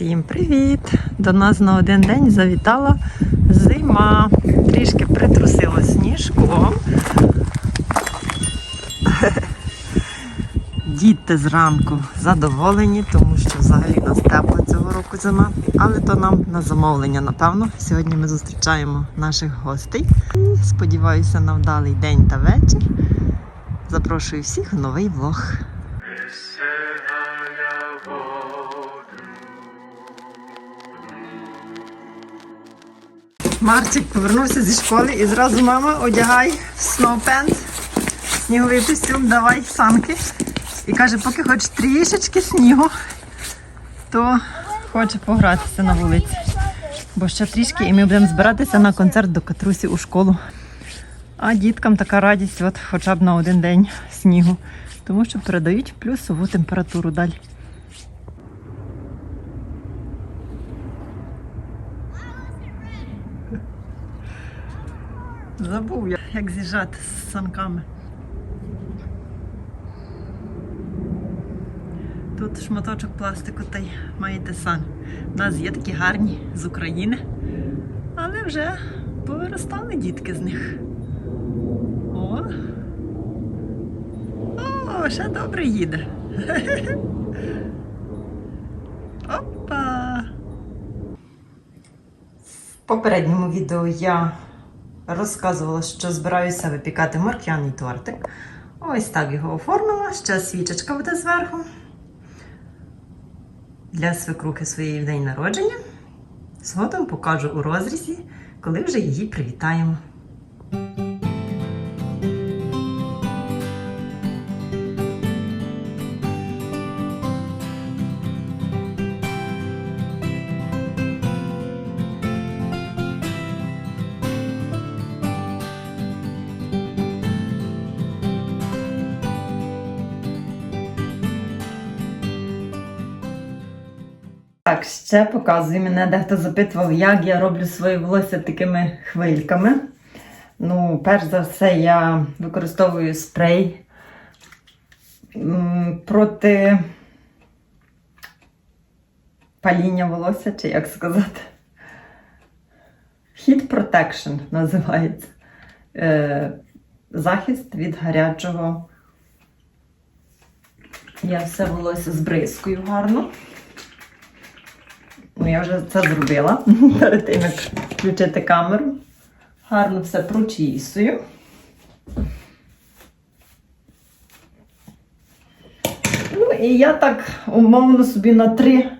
Всім привіт! До нас на один день завітала зима. Трішки притрусило сніжком. Діти зранку задоволені, тому що взагалі нас тепла цього року зима. Але то нам на замовлення, напевно. Сьогодні ми зустрічаємо наших гостей. Сподіваюся на вдалий день та вечір. Запрошую всіх в новий влог. Марчик повернувся зі школи і зразу мама одягай сноупенс, сніговий костюм, давай санки. І каже, поки хоч трішечки снігу, то хоче погратися на вулиці. Бо ще трішки і ми будемо збиратися на концерт до Катрусі у школу. А діткам така радість, от хоча б на один день снігу, тому що передають плюсову температуру далі. Забув я, як з'їжджати з санками. Тут шматочок пластику та й маєте самі. У нас є такі гарні з України, але вже повиростали дітки з них. О! О, ще добре їде. Опа! В попередньому відео я розказувала, що збираюся випікати морк'яний тортик. Ось так його оформила. Ще свічечка буде зверху. Для свекрухи своєї в день народження. Згодом покажу у розрізі, коли вже її привітаємо. Так, ще показую. Мене дехто запитував, як я роблю своє волосся такими хвильками. Ну, перш за все, я використовую спрей проти паління волосся, чи як сказати. Heat Protection називається. Е, захист від гарячого. Я все волосся збризкую гарно. Ну, я вже це зробила перед тим, як включити камеру. Гарно все прочісую. Ну і я так умовно собі на три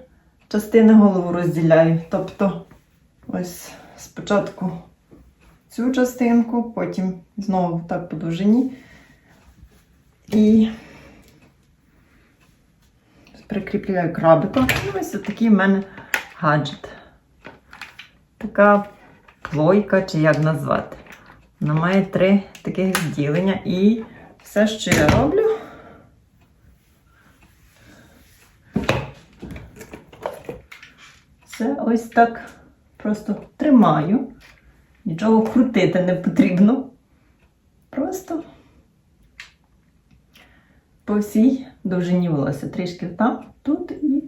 частини голову розділяю. Тобто, ось спочатку цю частинку, потім знову так по довжині. І прикріпляю крабика. І ось такий в мене гаджет. Така плойка, чи як назвати. Вона має три таких відділення. І все, що я роблю, це ось так просто тримаю. Нічого крутити не потрібно. Просто по всій довжині волосся. Трішки там, тут і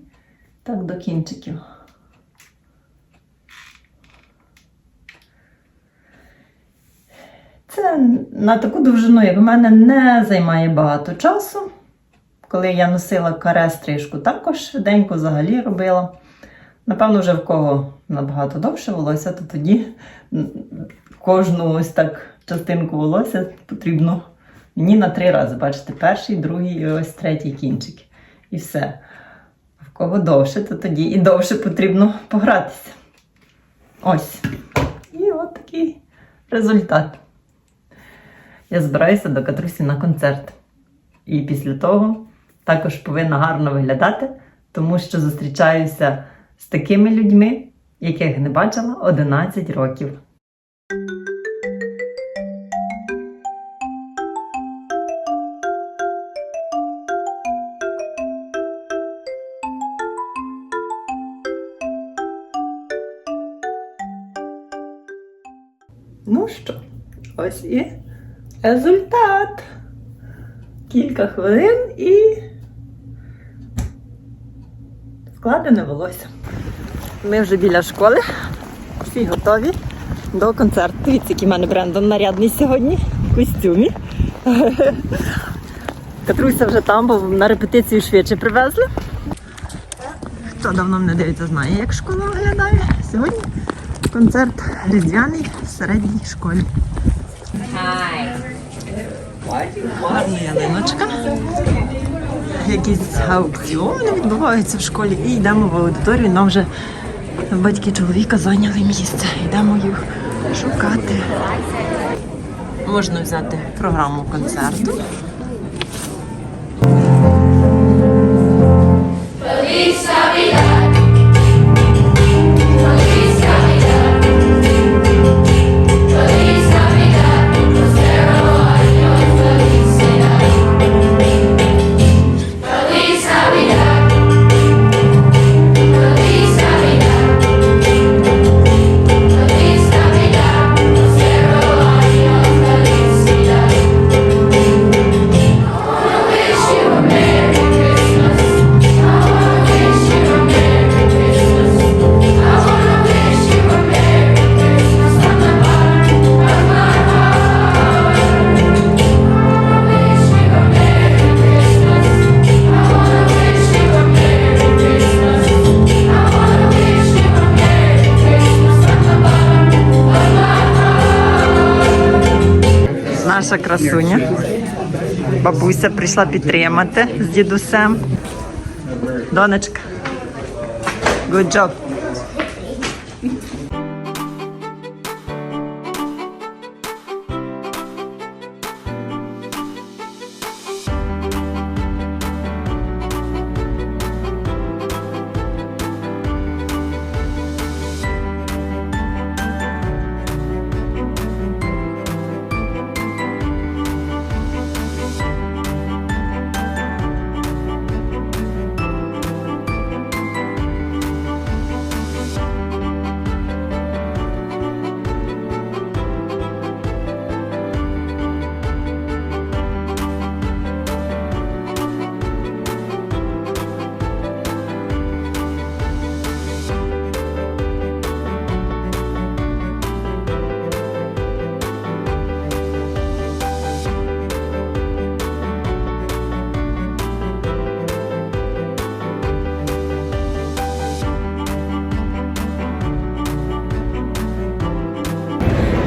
так до кінчиків. Це на таку довжину, як в мене, не займає багато часу. Коли я носила каре стрижку, також швиденько взагалі робила. Напевно, вже в кого набагато довше волосся, то тоді кожну ось так частинку волосся потрібно мені на три рази. Бачите, перший, другий і ось третій кінчик. І все. А В кого довше, то тоді і довше потрібно погратися. Ось. І от такий результат. Я збираюся до Катрусі на концерт. І після того також повинна гарно виглядати, тому що зустрічаюся з такими людьми, яких не бачила 11 років. Ну що, ось і результат. Кілька хвилин і складене волосся. Ми вже біля школи. Всі готові до концерту. Дивіться, який в мене Брендон нарядний сьогодні в костюмі. Катруся вже там, бо на репетицію швидше привезли. Хто давно мене дивиться, знає, як школа виглядає. Сьогодні концерт різдвяний в середній школі. Гарна ялиночка. Якісь аукціони відбуваються в школі. І йдемо в аудиторію. Нам вже батьки чоловіка зайняли місце. Йдемо їх шукати. Можна взяти програму концерту. Наша красуня. Бабуся прийшла підтримати з дідусем. Донечка. Good job.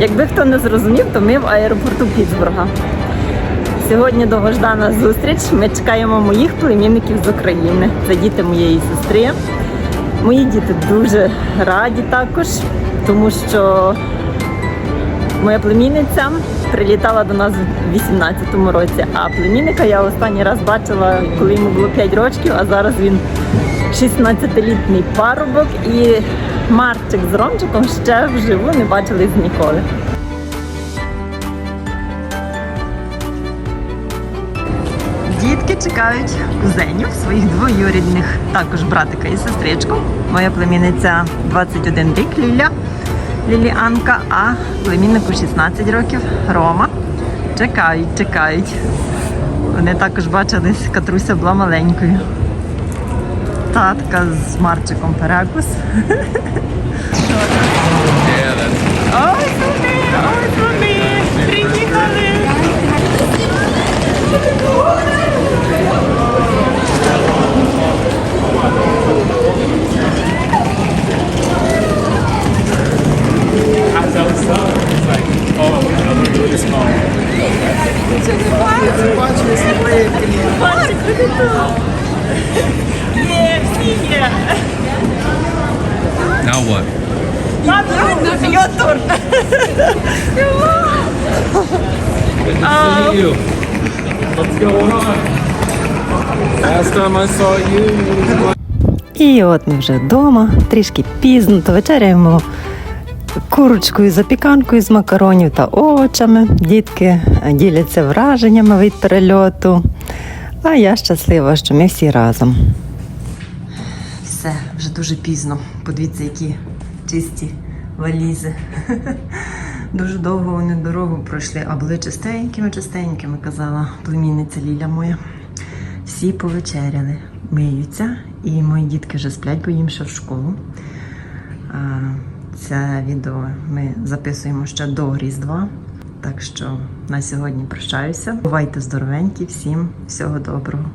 Якби хто не зрозумів, то ми в аеропорту Пітсбурга. Сьогодні довгождана зустріч. Ми чекаємо моїх племінників з України. Це діти моєї сестри. Мої діти дуже раді також, тому що моя племінниця прилітала до нас в 18-му році, а племінника я останній раз бачила, коли йому було 5 років, а зараз він 16-літній парубок і Марчик з Ромчиком ще вживу не бачились ніколи. Дітки чекають кузенів своїх двоюрідних, також братика і сестричку. Моя племінниця 21 рік Ліля, Ліліанка, а племіннику 16 років Рома. Чекають, чекають. Вони також бачились, Катруся була маленькою. Татка з Марчиком перекус. Ой, сюди, ой, Марчик, куди тут? Є, всі є. Now what? Your turn. Good to see you. What's going on? Last time I saw you, you І от ми вже вдома, трішки пізно, то вечеряємо курочкою, запіканкою з макаронів та овочами. Дітки діляться враженнями від перельоту. А я щаслива, що ми всі разом. Все, вже дуже пізно. Подивіться, які чисті валізи. Дуже довго вони дорогу пройшли, а були чистенькими, чистенькими, казала племінниця Ліля моя. Всі повечеряли, миються І мої дітки вже сплять, бо їм ще в школу. Це відео ми записуємо ще до Різдва. Так що на сьогодні прощаюся. Бувайте здоровенькі, всім всього доброго.